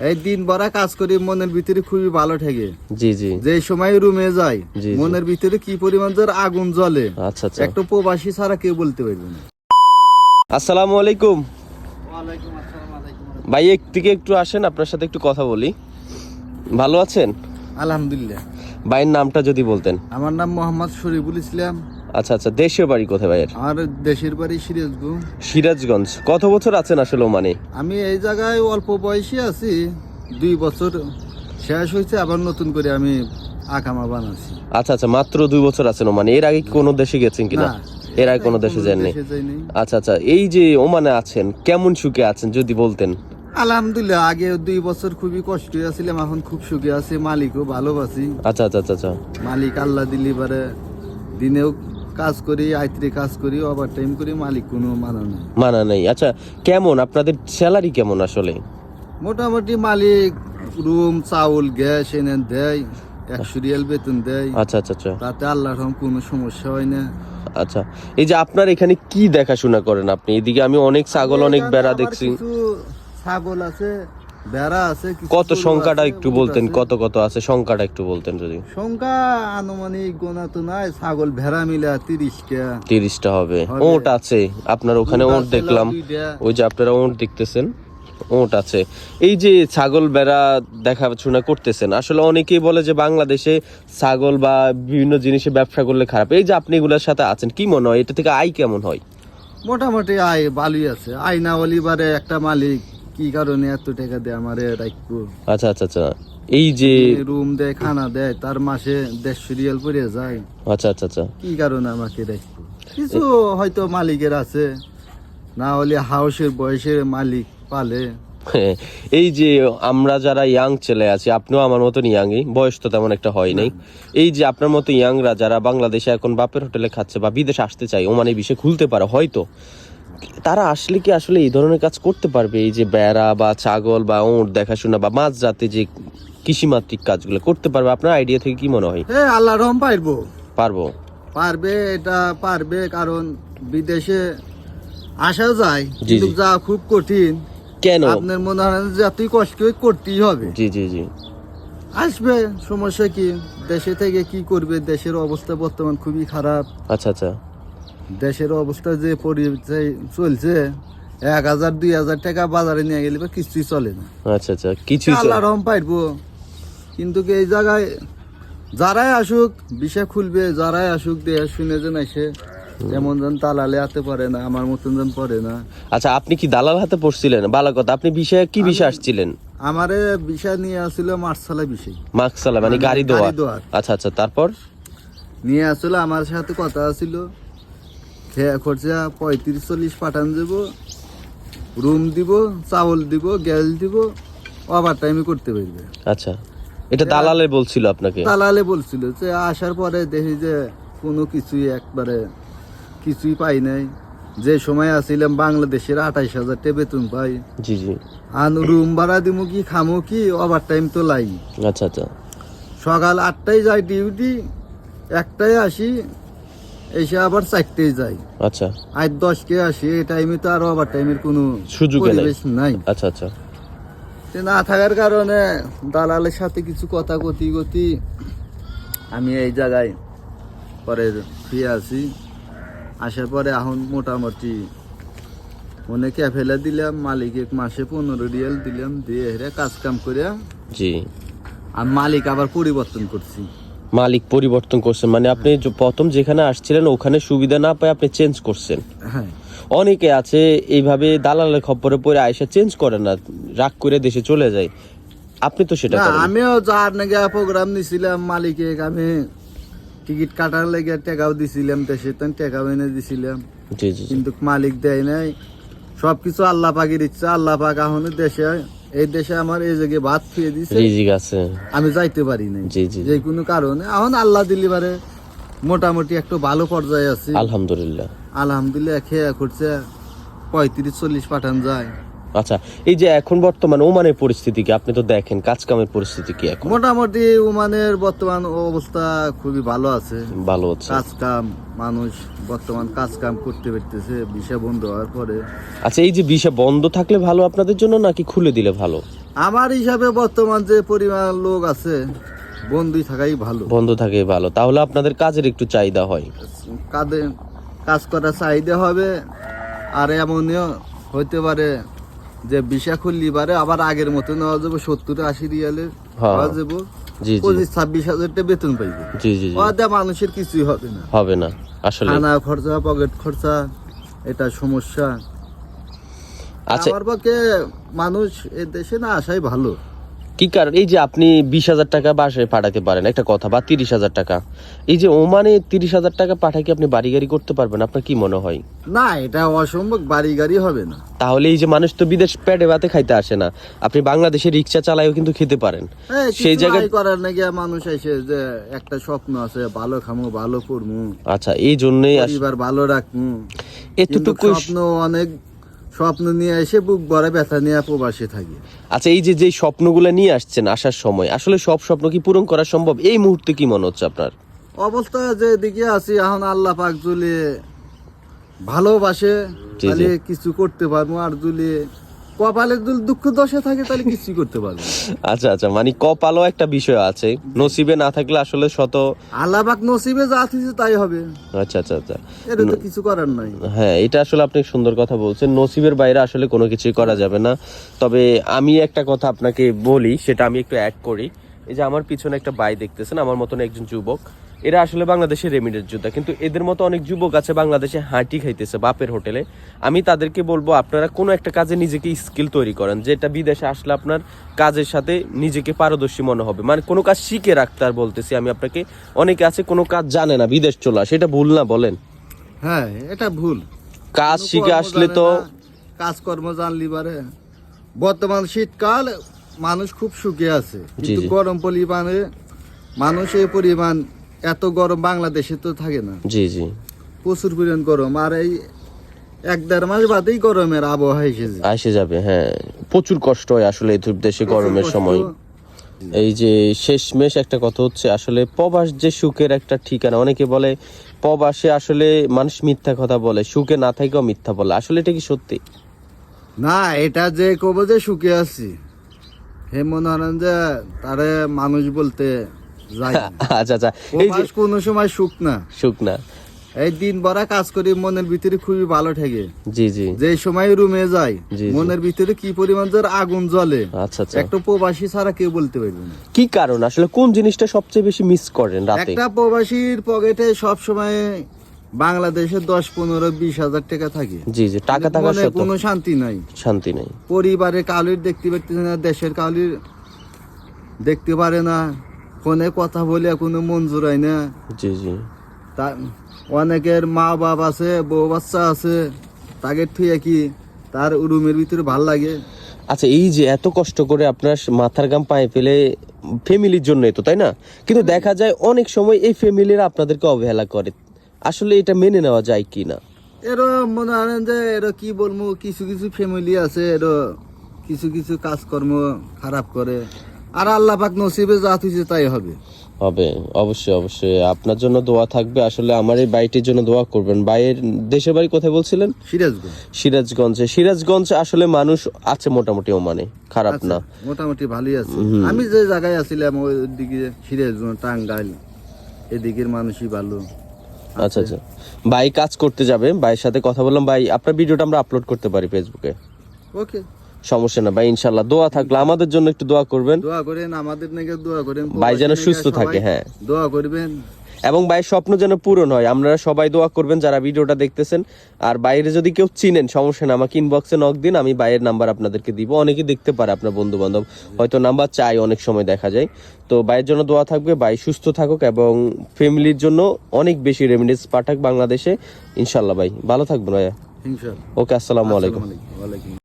এই দিন ভরা কাজ করি মনের ভিতরে খুবই ভালো ঠেকে। জি জি। যে সময় রুমে যাই। মনের ভিতরে কি পরিমাণ যে আগুন জ্বলে। আচ্ছা আচ্ছা। একটা প্রবাসী ছাড়া কেউ বলতে পারবে না। আসসালামু আলাইকুম। ভাই একদিকে একটু আসেন আপনার সাথে একটু কথা বলি। ভালো আছেন? আলহামদুলিল্লাহ। ভাইয়ের নামটা যদি বলতেন। আমার নাম মোহাম্মদ শরীফুল ইসলাম। আচ্ছা আচ্ছা দেশের বাড়ি কোথায় ভাইয়ের? আমার দেশের বাড়ি সিরাজগঞ্জ। সিরাজগঞ্জ। কত বছর আছেন আসলে ওমানে? আমি এই জায়গায় অল্প বয়সী আছি দুই বছর শেষ হয়েছে আবার নতুন করে আমি আকামা বানাচ্ছি। আচ্ছা আচ্ছা মাত্র দুই বছর আছেন ওমানে। এর আগে কোনো দেশে গেছেন কিনা? এর আগে কোনো দেশে যাননি? আচ্ছা আচ্ছা এই যে ওমানে আছেন কেমন সুখে আছেন যদি বলতেন? আলহামদুলিল্লাহ আগে দুই বছর খুবই কষ্ট আছিলাম এখন খুব সুখে আছি মালিকও ভালোবাসি। আচ্ছা আচ্ছা আচ্ছা আচ্ছা। মালিক আল্লাহ দিলি পারে দিনেও কাজ করি আইত্রে কাজ করি ওভার টাইম করি মালিক কোনো মানা নেই। মানা নেই। আচ্ছা কেমন? আপনাদের স্যালারি কেমন আসলে? মোটামুটি মালিক রুম চাউল গ্যাস এনে দেয় একশো রিয়াল বেতন দেয়। আচ্ছা আচ্ছা আচ্ছা। তাতে আল্লাহর কোনো সমস্যা হয় না। আচ্ছা এই যে আপনার এখানে কি দেখাশোনা করেন আপনি? এদিকে আমি অনেক ছাগল অনেক বেড়া দেখছি। ছাগল আছে বেড়া আছে কত সংখ্যাটা একটু বলতেন কত কত আছে সংখ্যাটা একটু বলতেন যদি। সংখ্যা আনুমানিক গোনা তো নাই ছাগল ভেড়া মিলা তিরিশটা। তিরিশটা হবে। ওট আছে আপনার ওখানে ওট দেখলাম। ওই যে আপনারা ওট দেখতেছেন ওট আছে। এই যে ছাগল বেড়া দেখাশোনা করতেছেন আসলে অনেকেই বলে যে বাংলাদেশে ছাগল বা বিভিন্ন জিনিসে ব্যবসা করলে খারাপ। এই যে আপনি এগুলোর সাথে আছেন কি মনে হয়? এটা থেকে আয় কেমন হয়? মোটামুটি আয় ভালোই আছে। আয় না বলি একটা মালিক কি কারণে এত টাকা দেয় আমারে? রাখব আচ্ছা আচ্ছা আচ্ছা। এই যে রুম দেয় খানা দেয় তার মাসে দেড়শো রিয়াল পড়ে যায়। আচ্ছা আচ্ছা আচ্ছা। কি কারণে আমাকে রাখব কিছু হয়তো মালিকের আছে। না হলে হাউসের বয়সের মালিক পালে। এই যে আমরা যারা ইয়াং ছেলে আছি আপনিও আমার মতন ইয়াংই বয়স তো তেমন একটা হয় নাই। এই যে আপনার মতো ইয়াংরা যারা বাংলাদেশে এখন বাপের হোটেলে খাচ্ছে বা বিদেশে আসতে চায় ও মানে বিষয়ে খুলতে পারে হয়তো। তারা আসলে কি আসলে এই ধরনের কাজ করতে পারবে? এই যে বেড়া বা ছাগল বা ওঁট দেখাশোনা বা মাছ জাতে যে কৃষিমাত্রিক কাজগুলো করতে পারবে আপনার আইডিয়া থেকে কি মনে হয়? হ্যাঁ আল্লাহ রহম পারব। পারব। পারবে এটা পারবে কারণ বিদেশে আসা যায় কিন্তু যা খুব কঠিন। কেন? আপনার মনে হয় যতই কষ্ট করতেই হবে? জি জি জি। আসবে সমস্যা কি? দেশে থেকে কি করবে? দেশের অবস্থা বর্তমান খুবই খারাপ। আচ্ছা আচ্ছা। দেশের অবস্থা যে পরিচয় চলছে এক হাজার দুই হাজার টাকা বাজারে নিয়ে গেলে বা কিছুই চলে না। আচ্ছা আচ্ছা কিছুই আল্লাহ রহম পাইবো। কিন্তু কি এই জায়গায় যারাই আসুক বিষয় খুলবে যারাই আসুক দেহ শুনে যেন এসে যেমন যেন তালালে আতে পারে না আমার মতন যেন পড়ে না। আচ্ছা আপনি কি দালাল হাতে পড়ছিলেন? ভালো কথা আপনি বিষয়ে কি বিষয়ে আসছিলেন? আমারে বিষয় নিয়ে আসছিল মার্শালা বিষয় মাস্ক চালা মানে গাড়ি দেওয়ার। আচ্ছা আচ্ছা তারপর? নিয়ে আসলে আমার সাথে কথা ছিল খেয়া খরচা পঁয়ত্রিশ চল্লিশ পাঠান দেব রুম দিব চাউল দিব গ্যাস দিব ওভার টাইমে করতে পারবে। আচ্ছা এটা দালালে বলছিল আপনাকে? দালালে বলছিল যে আসার পরে দেখি যে কোনো কিছুই একবারে কিছুই পাই নাই। যে সময় আসিলাম বাংলাদেশের আঠাইশ হাজার টাকা বেতন পাই। জি জি। আর রুম ভাড়া দিব কি খামো কি ওভার টাইম তো লাই। আচ্ছা আচ্ছা। সকাল আটটায় যাই ডিউটি একটায় আসি এসে আবার চারটেয় যাই। আচ্ছা। আজ দশকে আসি এই টাইমে তো আর ওভার টাইমের কোনো সুযোগে নাই। আচ্ছা আচ্ছা। না থাকার কারণে দালালের সাথে কিছু কথা গতি গতি আমি এই জায়গায় পরে ফিরে আসি। আসার পরে এখন মোটামুটি অনেকে ফেলে দিলাম মালিক এক মাসে পনেরো রিয়াল দিলাম দিয়ে হেরে কাজ কাম করে জি। আর মালিক আবার পরিবর্তন করছি। মালিক পরিবর্তন করছেন। মানে আপনি প্রথম যেখানে আসছিলেন ওখানে সুবিধা না পায় আপনি চেঞ্জ করছেন। হ্যাঁ। অনেকে আছে এইভাবে দালালের খপ্পরে পরে আয়সা চেঞ্জ করে না রাগ করে দেশে চলে যায়। আপনি তো সেটা আমিও যার নাকি প্রোগ্রাম নিছিলাম মালিকে আমি টিকিট কাটার লেগে টাকাও দিছিলাম দেশে তো টাকাও এনে দিছিলাম। কিন্তু মালিক দেয় নাই। সবকিছু আল্লাহ পাকের ইচ্ছা আল্লাহ পাক এখন দেশে এই দেশে আমার এই জায়গায় ভাত ফিরে দিছে। রিজিক আছে। আমি যাইতে পারি নাই। জি জি যে কোনো কারণে। এখন আল্লাহ দিলি পারে মোটামুটি একটু ভালো পর্যায়ে আছি। আলহামদুলিল্লাহ। আলহামদুলিল্লাহ খেয়া করছে পঁয়ত্রিশ চল্লিশ পাঠান যায়। আচ্ছা এই যে এখন বর্তমানে ওমানের পরিস্থিতি কি? আপনি তো দেখেন কাজ কামের পরিস্থিতি কি এখন? মোটামুটি ওমানের বর্তমান অবস্থা খুবই ভালো আছে। ভালো হচ্ছে কাজ কাম মানুষ বর্তমান কাজ কাম করতে পারতেছে ভিসা বন্ধ হওয়ার পরে। আচ্ছা এই যে ভিসা বন্ধ থাকলে ভালো আপনাদের জন্য নাকি খুলে দিলে ভালো? আমার হিসাবে বর্তমান যে পরিমাণ লোক আছে বন্ধুই থাকাই ভালো। বন্ধ থাকাই ভালো। তাহলে আপনাদের কাজের একটু চাহিদা হয়। কাঁধে কাজ করার চাহিদা হবে আর এমনও হইতে পারে যে বিষা খুললি আবার আগের মতো নেওয়া যাবে সত্তর আশি রিয়ালে হ্যাঁ। পাওয়া যাব। পঁচিশ ছাব্বিশ হাজার টাকা বেতন পাইবে। জি জি জি। মানুষের কিছুই হবে না। হবে না আসলে। খানা খরচা পকেট খরচা এটা সমস্যা। আচ্ছা। আমার পক্ষে মানুষ এ দেশে না আসাই ভালো। কি কারণ? এই যে আপনি বিশ হাজার টাকা বাসায় পাঠাতে পারেন একটা কথা বা তিরিশ হাজার টাকা। এই যে ওমানে তিরিশ হাজার টাকা পাঠায় কি আপনি বাড়ি গাড়ি করতে পারবেন? আপনার কি মনে হয়? না এটা অসম্ভব বাড়ি গাড়ি হবে না। তাহলে এই যে মানুষ তো বিদেশ পেটে ভাতে খাইতে আসে না। আপনি বাংলাদেশে রিক্সা চালায়ও কিন্তু খেতে পারেন। এই সেই জায়গায় করার নাকি মানুষ এসে যে একটা স্বপ্ন আছে ভালো খামো ভালো করমু। আচ্ছা এই জন্যই আস- পরিবার ভালো রাখমু। এতটুকু স্বপ্ন অনেক স্বপ্ন নিয়ে এসে বুক ভরা ব্যথা নিয়ে প্রবাসে থাকি। আচ্ছা এই যে যে স্বপ্নগুলো নিয়ে আসছেন আসার সময় আসলে সব স্বপ্ন কি পূরণ করা সম্ভব? এই মুহূর্তে কি মনে হচ্ছে আপনার? অবস্থা যে দিকে আছি এখন আল্লাহ পাক জুলে ভালোবাসে তাহলে কিছু করতে পারব। আর জুলে কপালে দুঃখ দশে থাকে তাহলে কিছু করতে পারব। আচ্ছা আচ্ছা মানে কপালও একটা বিষয় আছে। নসিবে না থাকলে আসলে শত আল্লাহ পাক নসিবে যা থিছে তাই হবে। আচ্ছা আচ্ছা আচ্ছা। এটা তো কিছু করার নাই। হ্যাঁ এটা আসলে আপনি সুন্দর কথা বলছেন। নসিবের বাইরে আসলে কোনো কিছুই করা যাবে না। তবে আমি একটা কথা আপনাকে বলি সেটা আমি একটু অ্যাড করি। এই যে আমার পিছনে একটা বাই দেখতেছেন আমার মতন একজন যুবক। এরা আসলে বাংলাদেশের রেমিডের যোদ্ধা কিন্তু এদের মতো অনেক যুবক আছে বাংলাদেশে হাঁটি খাইতেছে বাপের হোটেলে। আমি তাদেরকে বলব আপনারা কোনো একটা কাজে নিজেকে স্কিল তৈরি করেন যেটা বিদেশে আসলে আপনার কাজের সাথে নিজেকে পারদর্শী মনে হবে। মানে কোনো কাজ শিখে রাখতে আর বলতেছি আমি আপনাকে অনেকে আছে কোনো কাজ জানে না বিদেশ চলে আসে এটা ভুল না বলেন? হ্যাঁ এটা ভুল। কাজ শিখে আসলে তো কাজকর্ম জানলি পারে। বর্তমান শীতকাল মানুষ খুব সুখে আছে কিন্তু গরম পরিমাণে মানুষ এই পরিমাণ এত গরম বাংলাদেশে তো থাকে না। জি জি। প্রচুর পরিমাণ গরম আর এই এক দেড় মাস বাদেই গরমের আবহাওয়া এসেছে আসে যাবে হ্যাঁ। প্রচুর কষ্ট হয় আসলে এই দেশে গরমের সময়। এই যে শেষমেশ একটা কথা হচ্ছে আসলে প্রবাস যে সুখের একটা ঠিকানা অনেকে বলে প্রবাসে আসলে মানুষ মিথ্যা কথা বলে সুখে না থেকেও মিথ্যা বলে। আসলে এটা কি সত্যি? না এটা যে কব যে সুখে আছি হে মনে হলেন যে তারে মানুষ বলতে। আচ্ছা আচ্ছা। এই যে কোনো সময় সুখ না। এই দিন ভরা কাজ করি মনের ভিতরে খুবই ভালো ঠেকে। জি জি। যে সময় রুমে যাই জি, জি। মনের ভিতরে কি পরিমাণ জোর আগুন জ্বলে আচ্ছা আচ্ছা। একটা প্রবাসী ছাড়া কেউ বলতে পারবে না। কি কারণ? আসলে কোন জিনিসটা সবচেয়ে বেশি মিস করেন রাতে? একটা প্রবাসীর পকেটে সব সময় বাংলাদেশে দশ পনেরো বিশ হাজার টাকা থাকে। জি জি। টাকা মনে সত্ত্বেও। কোনো শান্তি নাই। শান্তি নাই। পরিবারের কাউলির দেখতে পারতেছে না দেশের কাউলির দেখতে পারে না। ফোনে কথা বলে কোনো মন জোড়ায় না। জি জি। তা অনেকের মা বাপ আছে বউ বাচ্চা আছে তাকে থুয়ে কি তার রুমের ভিতরে ভালো লাগে? আচ্ছা এই যে এত কষ্ট করে আপনার মাথার গাম পায়ে ফেলে ফ্যামিলির জন্যই তো তাই না? কিন্তু দেখা যায় অনেক সময় এই ফ্যামিলিরা আপনাদেরকে অবহেলা করে। আসলে এটা মেনে নেওয়া যায় কি না? এরও মনে হয় যে এরও কি বলব কিছু কিছু ফ্যামিলি আছে এরও কিছু কিছু কাজকর্ম খারাপ করে। আর আল্লাহ পাক নসিবে যা তুইছে তাই হবে। হবে অবশ্যই অবশ্যই। আপনার জন্য দোয়া থাকবে। আসলে আমার এই বাড়িটির জন্য দোয়া করবেন। বাইরের দেশের বাড়ি কোথায় বলছিলেন? সিরাজগঞ্জ। সিরাজগঞ্জে। সিরাজগঞ্জ আসলে মানুষ আছে মোটামুটি ওমানে খারাপ আচ্ছা, না। মোটামুটি ভালোই আছে। আমি যে জায়গায় আছিলাম ওই দিকে সিরাজগঞ্জ টাঙ্গাইল এদিকের মানুষই ভালো। আচ্ছা আচ্ছা। ভাই কাজ করতে যাবে। ভাইয়ের সাথে কথা বললাম। ভাই আপনার ভিডিওটা আমরা আপলোড করতে পারি ফেসবুকে ওকে। সমস্যা না। ভাই ইনশাল্লাহ দোয়া থাকলে আমাদের জন্য একটু দোয়া করবেন। দোয়া করেন আমাদের নাকি দোয়া করেন। ভাই যেন সুস্থ থাকে, হ্যাঁ। দোয়া করবেন। এবং ভাইয়ের স্বপ্ন যেন পূরণ হয়। আপনারা সবাই দোয়া করবেন যারা ভিডিওটা দেখতেছেন। আর বাইরে যদি কেউ চিনেন সমস্যা না আমাকে ইনবক্সে নক দিন আমি বাইরের নাম্বার আপনাদেরকে দিব। অনেকে দেখতে পারে আপনার বন্ধু বান্ধব হয়তো নাম্বার চাই অনেক সময় দেখা যায়। তো ভাইয়ের জন্য দোয়া থাকবে। ভাই সুস্থ থাকুক এবং ফ্যামিলির জন্য অনেক বেশি রেমিডিস পাঠাক বাংলাদেশে। ইনশাল্লাহ ভাই ভালো থাকবেন ভাইয়া। ওকে আসসালামু আলাইকুম।